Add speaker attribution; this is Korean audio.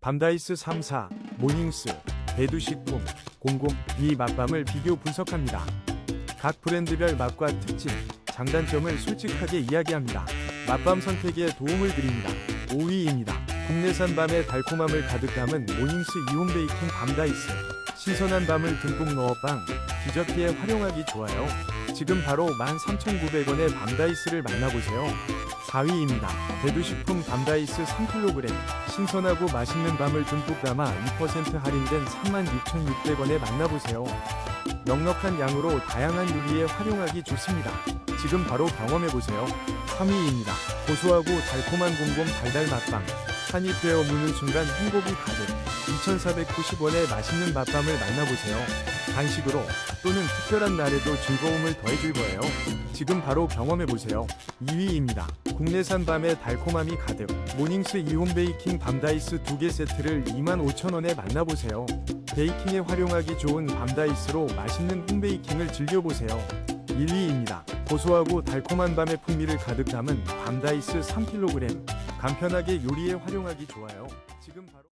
Speaker 1: 밤다이스 3사, 모닝스, 배두식품, 00이 맛밤을 비교 분석합니다. 각 브랜드별 맛과 특징, 장단점을 솔직하게 이야기합니다. 맛밤 선택에 도움을 드립니다. 5위입니다. 국내산 밤의 달콤함을 가득 담은 모닝스 이온 베이킹 밤다이스. 신선한 밤을 듬뿍 넣어 빵, 디저트에 활용하기 좋아요. 지금 바로 13,900원의 밤다이스를 만나보세요. 4위입니다. 대두식품 밤다이스 3kg. 신선하고 맛있는 밤을 듬뿍 담아 2% 할인된 36,600원에 만나보세요. 넉넉한 양으로 다양한 요리에 활용하기 좋습니다. 지금 바로 경험해보세요. 3위입니다. 고소하고 달콤한 공공 달달 맛밤. 한입 베어 무는 순간 행복이 가득. 2,490원의 맛있는 맛밤을 만나보세요. 간식으로 또는 특별한 날에도 즐거움을 더해줄 거예요. 지금 바로 경험해보세요. 2위입니다. 국내산 밤의 달콤함이 가득. 모닝스 이온 베이킹 밤다이스 2개 세트를 25,000원에 만나보세요. 베이킹에 활용하기 좋은 밤다이스로 맛있는 홈베이킹을 즐겨보세요. 1위입니다. 고소하고 달콤한 밤의 풍미를 가득 담은 밤다이스 3kg. 간편하게 요리에 활용하기 좋아요. 지금 바로